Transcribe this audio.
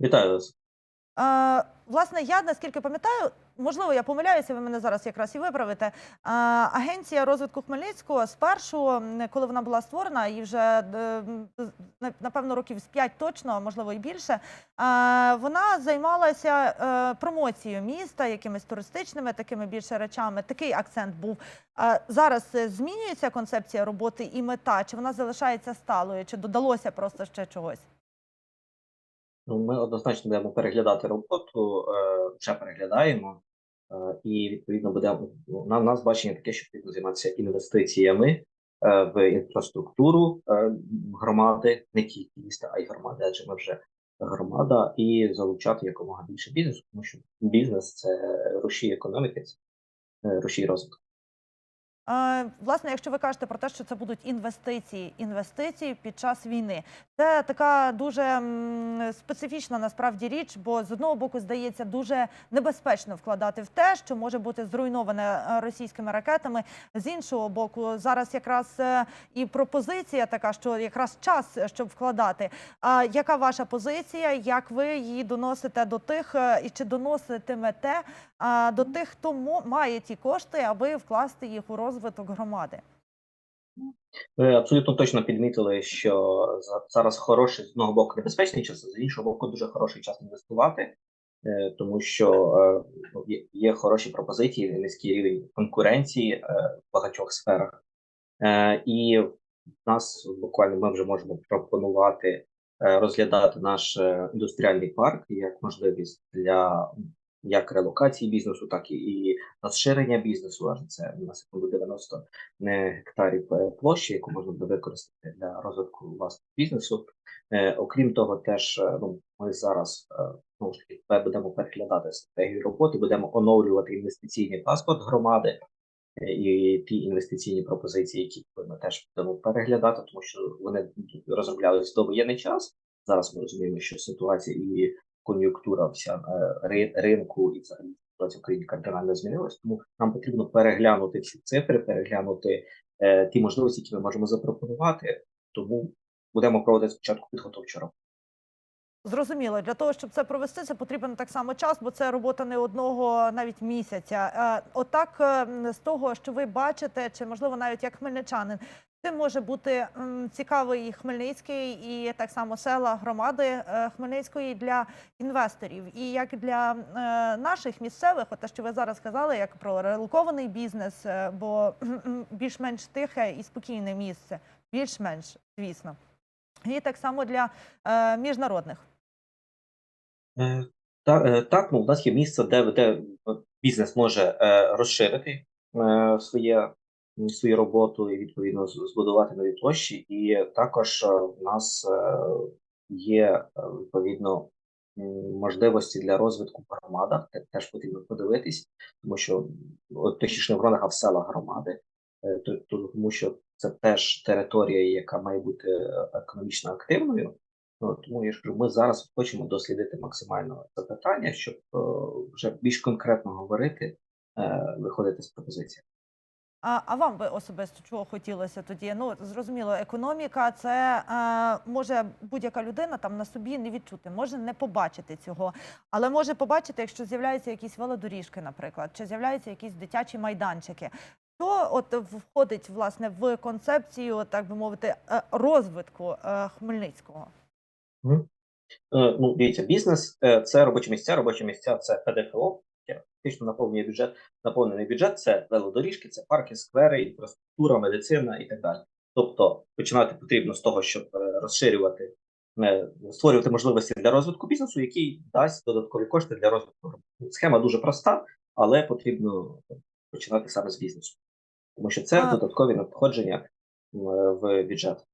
Вітаю вас. Е, власне, я наскільки пам'ятаю, можливо, я помиляюся, ви мене зараз якраз і виправите. Е, Агенція розвитку Хмельницького спершу, коли вона була створена, і вже е, напевно років з 5 точно, а можливо і більше. е, Вона займалася е, промоцією міста, якимись туристичними такими більше речами. Такий акцент був. Е, Зараз е, змінюється концепція роботи і мета, чи вона залишається сталою, чи додалося просто ще чогось? Ну, ми однозначно будемо переглядати роботу, е, вже переглядаємо, е, і відповідно будемо ну, на нас бачення таке, що потрібно займатися інвестиціями е, в інфраструктуру громади, не тільки міста, а й громади, адже ми вже громада, і залучати якомога більше бізнесу, тому що бізнес це рушій економіки, це рушій розвитку. Е, Власне, якщо ви кажете про те, що це будуть інвестиції, інвестиції під час війни, це така дуже специфічна насправді річ, бо з одного боку здається дуже небезпечно вкладати в те, що може бути зруйноване е, російськими ракетами. З іншого боку, зараз якраз е, і пропозиція така, що якраз час, щоб вкладати. А яка ваша позиція? Як ви її доносите до тих, і чи доноситимете до тих, хто має ті кошти, аби вкласти їх у розвиток громади? Ви абсолютно точно підмітили, що за- зараз хороший з одного боку небезпечний час, а з іншого боку, дуже хороший час інвестувати, е, тому що е, ну, є- хороші пропозиції, низький рівень конкуренції е, в багатьох сферах. І в нас буквально ми вже можемо пропонувати розглядати наш індустріальний парк як можливість для як релокації бізнесу, так і, розширення бізнесу. Адже це у нас секунду 90 гектарів е, площі, яку можна буде використати для розвитку власного бізнесу. Е, окрім того, теж е, ну ми зараз знову ж таки будемо переглядати стратегію роботи, будемо оновлювати інвестиційний паспорт громади і ті інвестиційні пропозиції, які ми теж будемо переглядати, тому що вони розроблялись в довоєнний час. Зараз ми розуміємо, що ситуація і кон'юнктура вся е, ри- ринку і взагалі ситуація в країні кардинально змінилась. Тому нам потрібно переглянути всі цифри, переглянути е, ті можливості, які ми можемо запропонувати. Тому будемо проводити спочатку підготовчу роботу. Зрозуміло, для того, щоб це провести, це потрібен так само час, бо це робота не одного навіть місяця. Е, Отак, е, з того, що ви бачите, чи можливо навіть як хмельничанин, чим може бути цікавий Хмельницький і так само села громади е, Хмельницької для інвесторів, і як для е, наших місцевих, от те, що ви зараз сказали, як про релокований бізнес, е, бо більш-менш тихе і спокійне місце, більш-менш, звісно. І так само для міжнародних. Та- е, Так, ну, у нас є місце, де, де бізнес може розширити своє, свою роботу і відповідно збудувати нові площі. І також е, у нас е, є е, відповідно можливості для розвитку в громадах. Теж потрібно подивитись, тому що точніше не в громадах, а в селах громади, то- то- тому що це теж територія, яка має бути економічно активною. Ну, тому я ж кажу, ми зараз хочемо дослідити максимально це питання, щоб е, вже більш конкретно говорити, е, виходити з пропозиції. А, а вам би особисто чого хотілося тоді? Ну зрозуміло, економіка це е, може будь-яка людина там на собі не відчути, може не побачити цього, але може побачити, якщо з'являються якісь велодоріжки, наприклад, чи з'являються якісь дитячі майданчики. Що от входить власне в концепцію, так би мовити, е, розвитку е, Хмельницького? Е, Ну, дивіться, бізнес це робочі місця, робочі місця це ПДФО, фактично наповнює бюджет. Наповнений бюджет це велодоріжки, це парки, сквери, інфраструктура, медицина і так далі. Тобто починати потрібно з того, щоб е, розширювати, е, створювати можливості для розвитку бізнесу, який дасть додаткові кошти для розвитку. Схема дуже проста, але потрібно починати саме з бізнесу, тому що це А- додаткові надходження в бюджет.